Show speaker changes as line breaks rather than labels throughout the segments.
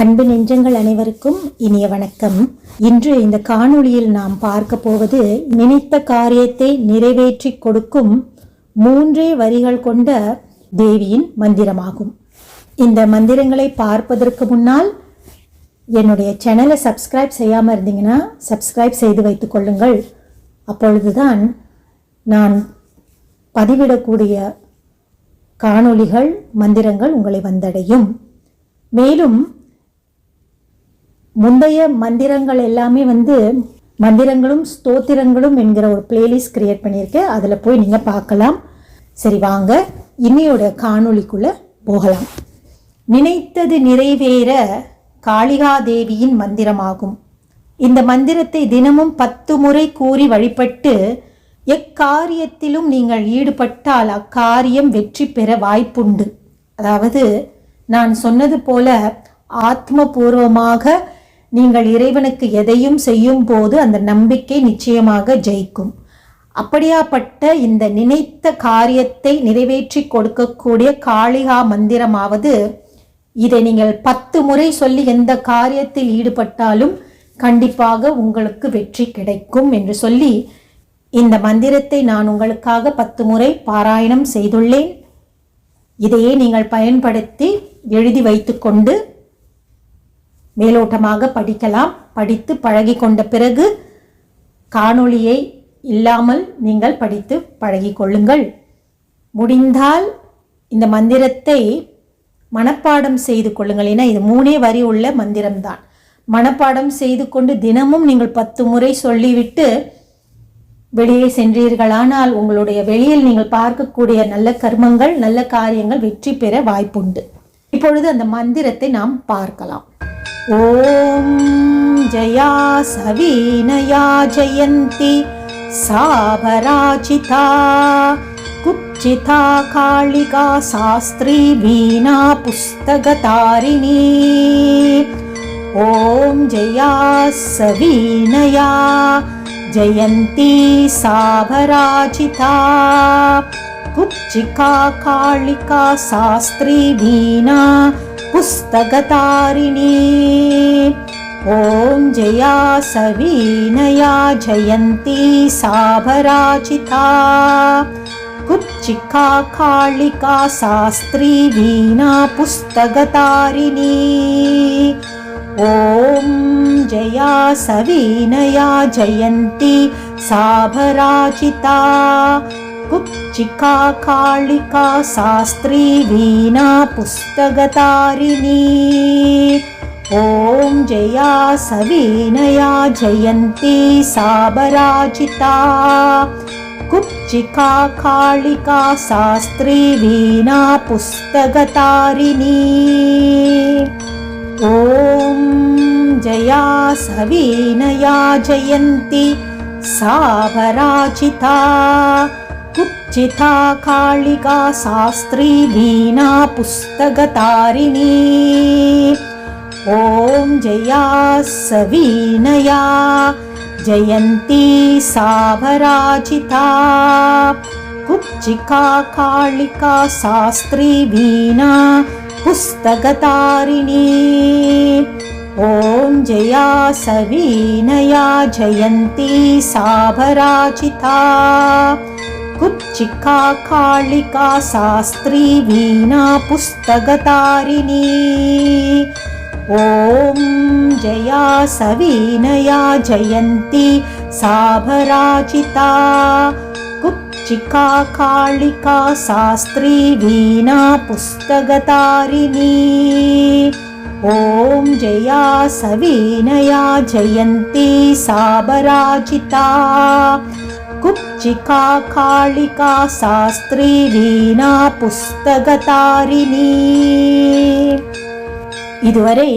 அன்பு நெஞ்சங்கள் அனைவருக்கும் இனிய வணக்கம். இன்று இந்த காணொளியில் நாம் பார்க்க போவது நினைத்த காரியத்தை நிறைவேற்றி கொடுக்கும் மூன்றே வரிகள் கொண்ட தேவியின் மந்திரமாகும். இந்த மந்திரங்களை பார்ப்பதற்கு முன்னால் என்னுடைய சேனலை சப்ஸ்கிரைப் செய்யாமல் இருந்தீங்கன்னா சப்ஸ்கிரைப் செய்து வைத்துக் கொள்ளுங்கள். அப்பொழுதுதான் நான் பதிவிடக்கூடிய காணொளிகள் மந்திரங்கள் உங்களை வந்தடையும். மேலும் முந்தைய மந்திரங்கள் எல்லாமே வந்து மந்திரங்களும் ஸ்தோத்திரங்களும் என்கிற ஒரு பிளேலிஸ்ட் கிரியேட் பண்ணியிருக்கேன். அதில் போய் நீங்கள் பார்க்கலாம். சரி வாங்க. இன்னையோட காணொளிக்குள்ளே போகலாம். நினைத்தது நிறைவேற காளிகாதேவியின் மந்திரமாகும். இந்த மந்திரத்தை தினமும் பத்து முறை கூறி வழிபட்டு எக்காரியத்திலும் நீங்கள் ஈடுபட்டால் அக்காரியம் வெற்றி பெற வாய்ப்புண்டு. அதாவது நான் சொன்னது போல ஆத்மபூர்வமாக நீங்கள் இறைவனுக்கு எதையும் செய்யும் போது அந்த நம்பிக்கை நிச்சயமாக ஜெயிக்கும். அப்படியாப்பட்ட இந்த நினைத்த காரியத்தை நிறைவேற்றி கொடுக்கக்கூடிய காளிகா மந்திரமாவது இதை நீங்கள் பத்து முறை சொல்லி எந்த காரியத்தில் ஈடுபட்டாலும் கண்டிப்பாக உங்களுக்கு வெற்றி கிடைக்கும் என்று சொல்லி இந்த மந்திரத்தை நான் உங்களுக்காக பத்து முறை பாராயணம் செய்துள்ளேன். இதையே நீங்கள் பயன்படுத்தி எழுதி வைத்துக்கொண்டு மேலோட்டமாக படிக்கலாம். படித்து பழகி கொண்ட பிறகு காணொளியை இல்லாமல் நீங்கள் படித்து பழகி கொள்ளுங்கள். முடிந்தால் இந்த மந்திரத்தை மனப்பாடம் செய்து கொள்ளுங்கள் ஏன்னா இது மூணே வரி உள்ள மந்திரம்தான். மனப்பாடம் செய்து கொண்டு தினமும் நீங்கள் பத்து முறை சொல்லிவிட்டு வெளியே சென்றீர்களானால் உங்களுடைய வெளியில் நீங்கள் பார்க்கக்கூடிய நல்ல கர்மங்கள் நல்ல காரியங்கள் வெற்றி பெற வாய்ப்புண்டு. இப்பொழுது அந்த மந்திரத்தை நாம் பார்க்கலாம். ॐ जया सवीनया जयन्ती सा कुप्चिता कालिका शास्त्री वीणा पुस्तकतारिणी ॐ जया सवीनया जयन्ती साभराचिता कुप्चिका कालिका शास्त्री मीणा पुस्तकतारिणी। ॐ जया सवीनया जयन्ती साभराजिता। कुब्जिका कालिका शास्त्री वीणा पुस्तकतारिणी। ॐ जया सवीनया जयन्ती साभराजिता कुब्जिका कालिका शास्त्री वीणा पुस्तकतारिणी ॐ जया सवीनया जयन्ती साभराजिता कुब्जिका कालिका शास्त्री वीणा पुस्तकतारिणी ॐ जया सवीनया जयन्ती साभराजिता కుర్చితా కాళికా శాస్త్రీ వీణా పుస్తకతారిణీ ఓం జయా సవీనయా జయంతి సాభరాజిత కుచ్చికా కాళికా శాస్త్రీ వీణా పుస్తకతారిణీ ఓం జయా సవీనయా జయంతి సాభరాజిత कुब्जिका कालिका शास्त्री वीणा पुस्तकतारिणी ॐ जया सवीनया जयन्ती साभराजिता कुब्जिका कालिका शास्त्री वीणा पुस्तकतारिणी ॐ जया सवीनया जयन्ती साभराजिता कुब्जिका कालिका शास्त्री வீணா புஸ்தகதாரிணி இதுவரை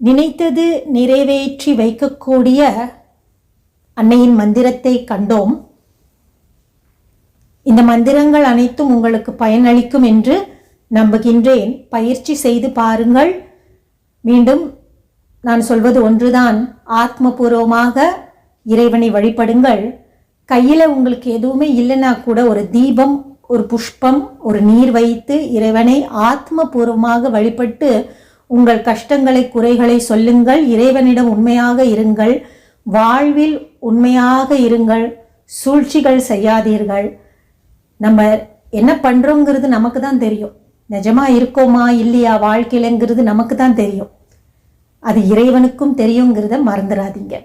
நினைத்தது நிறைவேற்றி வைக்கக்கூடிய அன்னையின் மந்திரத்தை கண்டோம் இந்த மந்திரங்கள் அனைத்தும் உங்களுக்கு பயனளிக்கும் என்று நம்புகின்றேன் பயிற்சி செய்து பாருங்கள் மீண்டும் நான் சொல்வது ஒன்றுதான் ஆத்மபூர்வமாக இறைவனை வழிபடுங்கள் கையில் உங்களுக்கு எதுவுமே இல்லைன்னா கூட ஒரு தீபம் ஒரு புஷ்பம் ஒரு நீர் வைத்து இறைவனை ஆத்மபூர்வமாக வழிபட்டு உங்கள் கஷ்டங்களை குறைகளை சொல்லுங்கள். இறைவனிடம் உண்மையாக இருங்கள். வாழ்வில் உண்மையாக இருங்கள். சூழ்ச்சிகள் செய்யாதீர்கள். நம்ம என்ன பண்ணுறோங்கிறது நமக்கு தான் தெரியும். நிஜமாக இருக்கோமா இல்லையா வாழ்க்கையிலங்கிறது நமக்கு தான் தெரியும். அது இறைவனுக்கும் தெரியுங்கிறத மறந்துடாதீங்க.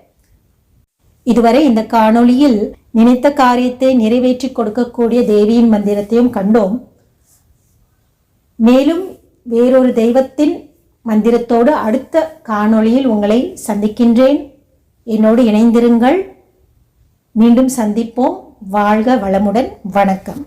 இதுவரை இந்த காணொளியில் நினைத்த காரியத்தை நிறைவேற்றி கொடுக்கக்கூடிய தேவியின் மந்திரத்தையும் கண்டோம். மேலும் வேறொரு தெய்வத்தின் மந்திரத்தோடு அடுத்த காணொளியில் உங்களை சந்திக்கின்றேன். என்னோடு இணைந்திருங்கள். மீண்டும் சந்திப்போம். வாழ்க வளமுடன். வணக்கம்.